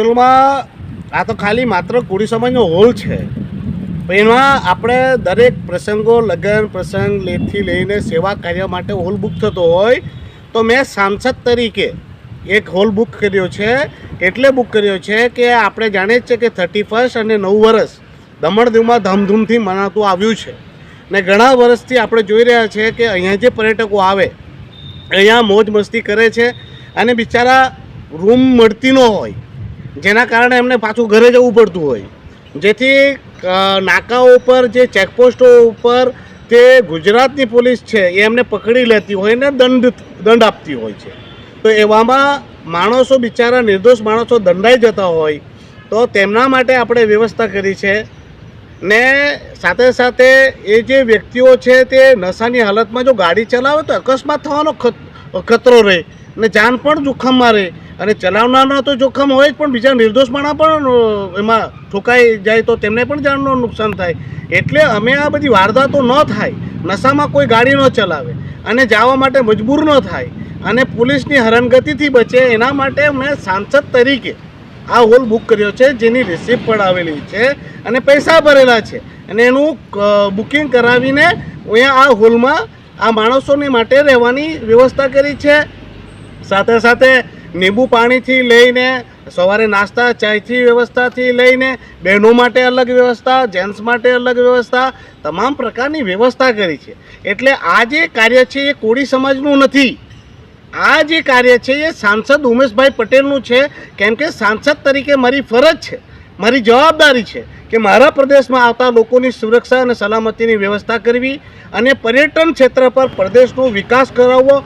એકચ્યુઅલમાં આ તો ખાલી માત્ર કોળી સમાજનો હોલ છે. એમાં આપણે દરેક પ્રસંગો, લગ્ન પ્રસંગ, લેથી લઈને સેવા કાર્ય માટે હોલ બુક થતો હોય, તો મેં સાંસદ તરીકે એક હોલ બુક કર્યો છે. એટલે બુક કર્યો છે કે આપણે જાણીએ છીએ કે થર્ટી ફર્સ્ટ અને નવ વર્ષ દમણ દીવમાં ધામધૂમથી મનાતું આવ્યું છે. ને ઘણા વર્ષથી આપણે જોઈ રહ્યા છીએ કે અહીંયા જે પર્યટકો આવે, અહીંયા મોજ મસ્તી કરે છે અને બિચારા રૂમ મળતી ન હોય. જેના કારણે એમને પાછું ઘરે જવું પડતું હોય. જેથી નાકાઓ ઉપર જે ચેકપોસ્ટો ઉપર તે ગુજરાતની પોલીસ છે, એ એમને પકડી લેતી હોય ને દંડ દંડ આપતી હોય છે. તો એવામાં માણસો બિચારા, નિર્દોષ માણસો દંડાઈ જતા હોય, તો તેમના માટે આપણે વ્યવસ્થા કરી છે. ને સાથે સાથે એ જે વ્યક્તિઓ છે, તે નશાની હાલતમાં જો ગાડી ચલાવે તો અકસ્માત થવાનો ખતરો રહે. ને જાન પણ જોખમમાં રહે. અને ચલાવનારનો તો જોખમ હોય જ, પણ બીજા નિર્દોષ પણ એમાં ઠોકાઈ જાય તો તેમને પણ જાનનું નુકસાન થાય. એટલે અમે આ બધી વારદાતો ન થાય. નશામાં કોઈ ગાડી ન ચલાવે. અને જવા માટે મજબૂર ન થાય. અને પોલીસની હરણગતિથી બચે, એના માટે મેં સાંસદ તરીકે આ હોલ બુક કર્યો છે, જેની રિસિપ્ટ પણ આવેલી છે અને પૈસા ભરેલા છે. અને એનું બુકિંગ કરાવીને અહીંયા આ હોલમાં આ માણસોને માટે રહેવાની વ્યવસ્થા કરી છે. સાથે સાથે લીંબુ પાણીથી લઈને સવારે નાસ્તા, ચાયથી વ્યવસ્થાથી લઈને બહેનો માટે અલગ વ્યવસ્થા, જેન્ટ્સ માટે અલગ વ્યવસ્થા, તમામ પ્રકારની વ્યવસ્થા કરી છે. એટલે આ જે કાર્ય છે એ કોળી સમાજનું નથી. આ જે કાર્ય છે એ સાંસદ ઉમેશભાઈ પટેલનું છે. કેમ કે સાંસદ તરીકે મારી ફરજ છે, મારી જવાબદારી છે કે મારા પ્રદેશમાં આવતા લોકોની સુરક્ષા અને સલામતીની વ્યવસ્થા કરવી અને પર્યટન ક્ષેત્ર પર પ્રદેશનો વિકાસ કરાવવો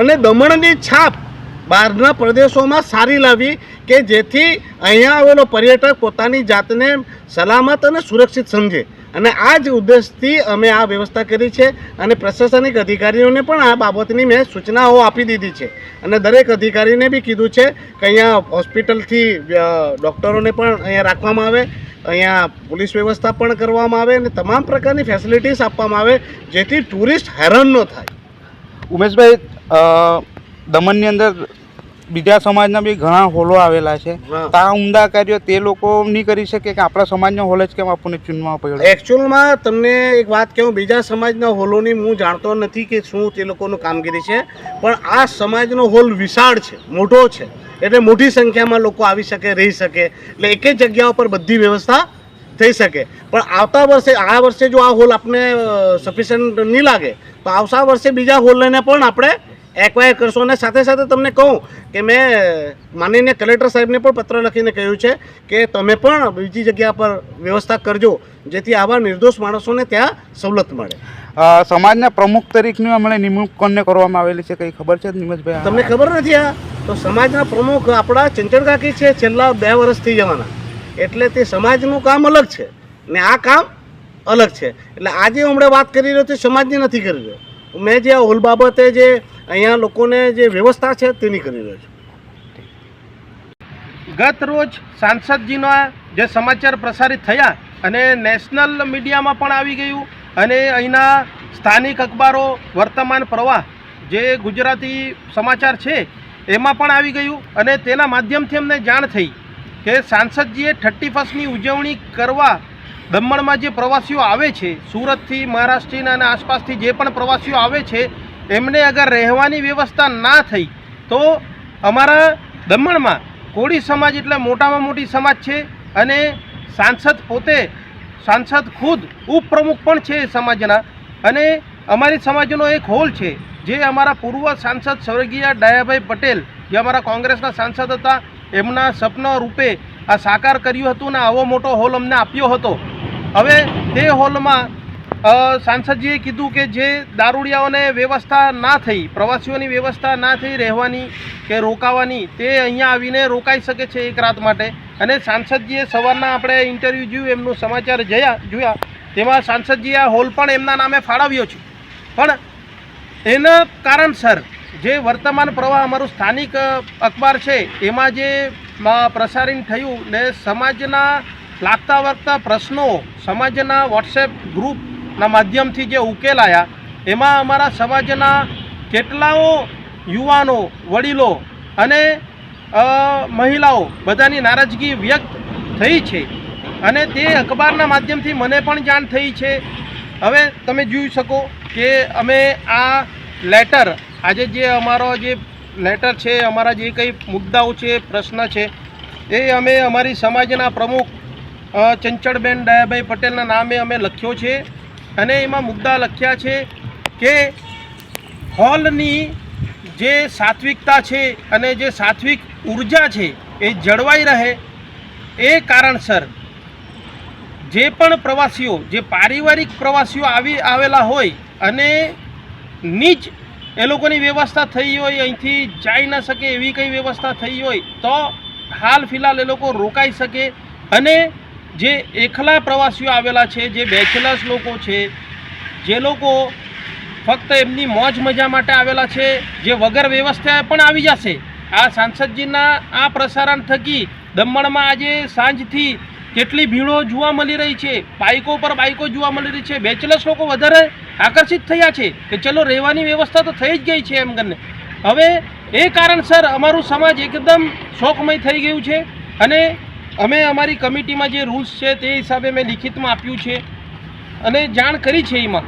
અને દમણની છાપ બહારના પ્રદેશોમાં સારી લાવી કે જેથી અહીંયા આવેલો પર્યટક પોતાની જાતને સલામત અને સુરક્ષિત સમજે. અને આ જ ઉદ્દેશથી અમે આ વ્યવસ્થા કરી છે અને પ્રશાસનિક અધિકારીઓને પણ આ બાબતની મેં સૂચનાઓ આપી દીધી છે. અને દરેક અધિકારીને બી કીધું છે કે અહીંયા હોસ્પિટલથી ડૉક્ટરોને પણ અહીંયા રાખવામાં આવે. અહીંયા પોલીસ વ્યવસ્થા પણ કરવામાં આવે અને તમામ પ્રકારની ફેસિલિટીસ આપવામાં આવે જેથી ટુરિસ્ટ હેરાન ન થાય. ઉમેશભાઈ દમણની અંદર બીજા સમાજના બી ઘણા હોલો આવેલા છે. તા ઉમદા કાર્યો તે લોકો નહીં કરી શકે કે આપણા સમાજનો હોલ જ કેમ આપણને ચૂનવા પડ્યો? એકચ્યુઅલમાં તમને એક વાત કહું બીજા સમાજના હોલોની હું જાણતો નથી કે શું તે લોકોનું કામગીરી છે પણ આ સમાજનો હોલ વિશાળ છે મોટો છે. એટલે મોટી સંખ્યામાં લોકો આવી શકે રહી શકે. એટલે એક જ જગ્યા ઉપર બધી વ્યવસ્થા થઈ શકે. પણ આવતા વર્ષે આ વર્ષે જો આ હોલ આપને સફિશિયન્ટ નહીં લાગે તો આવતા વર્ષે બીજા હોલ લઈને પણ આપણે એક્વાયર કરશો અને સાથે સાથે તમને કહું કે મેં માનીને કલેક્ટર સાહેબને પણ પત્ર લખીને કહ્યું છે કે તમે પણ બીજી જગ્યા પર વ્યવસ્થા કરજો જેથી આવા નિર્દોષ માણસોને ત્યાં સવલત મળે. સમાજના પ્રમુખ તરીકેની હમણાં નિમણૂક કોને કરવામાં આવેલી છે કંઈ ખબર છે નિમજભાઈ તમને ખબર નથી આ? તો સમાજના પ્રમુખ આપણા ચંચળ કાકી છે છેલ્લા બે વર્ષથી જવાના. એટલે તે સમાજનું કામ અલગ છે ને આ કામ અલગ છે. એટલે આજે હમણાં વાત કરી રહ્યો છે સમાજની નથી કરી રહ્યો. મેં જે આ હોલ બાબતે જે અહીંયા લોકોને જે વ્યવસ્થા છે તેની કરી રહ્યો છું. ગત રોજ સાંસદજીના જે સમાચાર પ્રસારિત થયા અને નેશનલ મીડિયામાં પણ આવી ગયું અને અહીંના સ્થાનિક અખબારો, વર્તમાન પ્રવાહ, જે ગુજરાતી સમાચાર છે, એમાં પણ આવી ગયું અને તેના માધ્યમથી અમને જાણ થઈ કે સાંસદજીએ થર્ટી ફર્સ્ટની ઉજવણી કરવા દમણમાં જે પ્રવાસીઓ આવે છે, સુરતથી, મહારાષ્ટ્રના અને આસપાસથી જે પણ પ્રવાસીઓ આવે છે એમને અગર રહેવાની વ્યવસ્થા ના થઈ, તો અમારા દમણમાં કોળી સમાજ એટલે મોટામાં મોટી સમાજ છે અને સાંસદ પોતે, સાંસદ ખુદ ઉપપ્રમુખ પણ છે સમાજના. અને અમારી સમાજનો એક હોલ છે, જે અમારા પૂર્વ સાંસદ સ્વર્ગીય ડાયાભાઈ પટેલ, જે અમારા કોંગ્રેસના સાંસદ હતા, એમના સપના રૂપે આ સાકાર કર્યું હતું ને આવો મોટો હોલ અમને આપ્યો હતો. હવે તે હોલમાં સાંસદજીએ કીધું કે જે દારૂડિયાઓને વ્યવસ્થા ના થઈ, પ્રવાસીઓની વ્યવસ્થા ના થઈ રહેવાની કે રોકાવાની, તે અહીંયા આવીને રોકાઈ શકે છે એક રાત માટે. અને સાંસદજીએ સવારના આપણે ઇન્ટરવ્યૂ જોયું, એમનું સમાચાર જયા, જોયા. તેમાં સાંસદજીએ આ હોલ પણ એમના નામે ફાળવ્યો છે. પણ એના કારણસર જે વર્તમાન પ્રવાહ અમારું સ્થાનિક અખબાર છે, એમાં જે પ્રસારણ થયું ને સમાજના લાગતા વળગતા પ્રશ્નો, સમાજના વોટ્સએપ ગ્રુપના માધ્યમથી જે ઉકેલાયા એમાં અમારા સમાજના કેટલાઓ યુવાનો, વડીલો અને મહિલાઓ બધાની નારાજગી વ્યક્ત થઈ છે. અને તે અખબારના માધ્યમથી મને પણ જાણ થઈ છે. હવે તમે જોઈ શકો કે અમે આ લેટર, આજે જે અમારો જે લેટર છે, અમારા જે કંઈ મુદ્દાઓ છે, પ્રશ્ન છે, એ અમે અમારી સમાજના પ્રમુખ ચંચળબેન દયાભાઈ પટેલના નામે અમે લખ્યો છે. અને એમાં મુદ્દા લખ્યા છે કે હોલની જે સાત્વિકતા છે અને જે સાત્વિક ઊર્જા છે એ જળવાઈ રહે એ કારણસર જે પણ પ્રવાસીઓ, જે પારિવારિક પ્રવાસીઓ આવી, આવેલા હોય અને નીચ એ લોકોની વ્યવસ્થા થઈ હોય, અહીંથી જઈ ન શકે એવી કંઈ વ્યવસ્થા થઈ હોય, તો હાલ ફિલહાલ એ લોકો રોકાઈ શકે અને જે એકલા પ્રવાસીઓ આવેલા છે, જે બેચલર્સ લોકો છે, જે લોકો ફક્ત એમની મોજ મજા માટે આવેલા છે, જે વગર વ્યવસ્થા પણ આવી જશે. આ સાંસદજીના આ પ્રસારણ થકી દમણમાં આજે સાંજથી કેટલી ભીડો જોવા મળી રહી છે, બાઇકો પર બાઇકો જોવા મળી રહી છે, બેચલર્સ લોકો વધારે આકર્ષિત થયા છે કે ચલો રહેવાની વ્યવસ્થા તો થઈ જ ગઈ છે એમ કરીને. હવે એ કારણસર અમારું સમાજ એકદમ શોકમય થઈ ગયું છે અને અમે અમારી કમિટીમાં જે રૂલ્સ છે તે હિસાબે મેં લિખિતમાં આપ્યું છે. અને જાણ કરી છે એમાં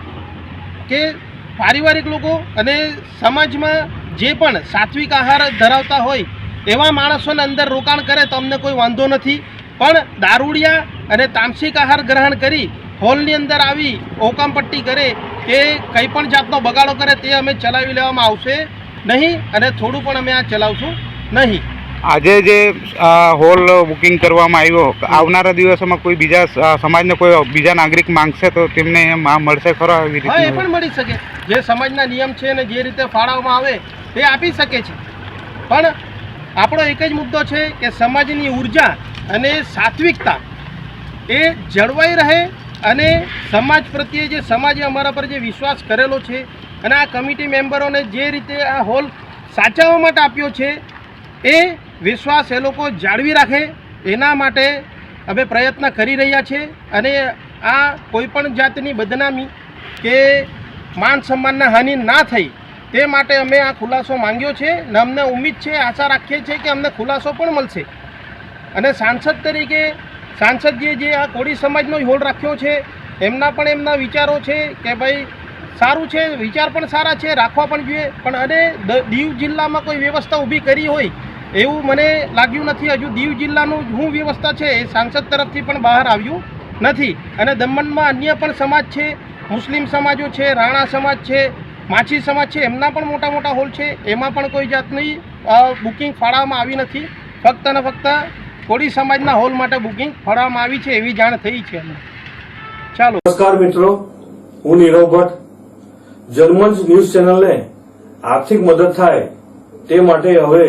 કે પારિવારિક લોકો અને સમાજમાં જે પણ સાત્વિક આહાર ધરાવતા હોય એવા માણસોને અંદર રોકાણ કરે તો અમને કોઈ વાંધો નથી. પણ દારૂડિયા અને તામસિક આહાર ગ્રહણ કરી હોલની અંદર આવી ઓકામપટ્ટી કરે કે કંઈ પણ જાતનો બગાડો કરે તે અમે ચલાવી લેવામાં આવશે નહીં અને થોડું પણ અમે આ ચલાવશું નહીં. આજે જે હોલ બુકિંગ કરવામાં આવ્યો આવનારા દિવસોમાં કોઈ બીજા સમાજને કોઈ બીજા નાગરિક માંગશે તો તેમને મળશે ખરો આવી રીતે એ પણ મળી શકે. જે સમાજના નિયમ છે અને જે રીતે ફાળવવામાં આવે તે આપી શકે છે. પણ આપણો એક જ મુદ્દો છે કે સમાજની ઊર્જા અને સાત્વિકતા એ જળવાઈ રહે અને સમાજ પ્રત્યે જે સમાજે અમારા પર જે વિશ્વાસ કરેલો છે અને આ કમિટી મેમ્બરોને જે રીતે આ હોલ સાચવવા માટે આપ્યો છે એ વિશ્વાસ એ લોકો જાળવી રાખે, એના માટે અમે પ્રયત્ન કરી રહ્યા છીએ અને આ કોઈપણ જાતની બદનામી કે માન સન્માનના હાનિ ના થઈ, તે માટે અમે આ ખુલાસો માંગ્યો છે ને અમને ઉમ્મીદ છે, આશા રાખીએ છીએ કે અમને ખુલાસો પણ મળશે. અને સાંસદ તરીકે, સાંસદજીએ જે આ કોળી સમાજનો હોલ રાખ્યો છે, એમના પણ એમના વિચારો છે કે ભાઈ, સારું છે, વિચાર પણ સારા છે, રાખવા પણ જોઈએ. પણ અને દીવ જિલ્લામાં કોઈ વ્યવસ્થા ઊભી કરી હોય એવું મને લાગ્યું નથી, હજુ દીવ જિલ્લાનું શું વ્યવસ્થા છે એ સાંસદ તરફથી પણ બહાર આવ્યું નથી. અને દમણમાં અન્ય પણ સમાજ છે, મુસ્લિમ સમાજો છે, રાણા સમાજ છે, માછી સમાજ છે, એમના પણ મોટા મોટા હોલ છે, એમાં પણ કોઈ જાતની બુકિંગ ફાળવવામાં આવી નથી. ફક્ત ને ફક્ત કોળી સમાજના હોલ માટે બુકિંગ ફાળવવામાં આવી છે એવી જાણ થઈ છે ચાલો. નમસ્કાર મિત્રો, હું નીરવ ભટ્ટ. જર્મન્સ ન્યૂઝ ચેનલને આર્થિક મદદ થાય તે માટે હવે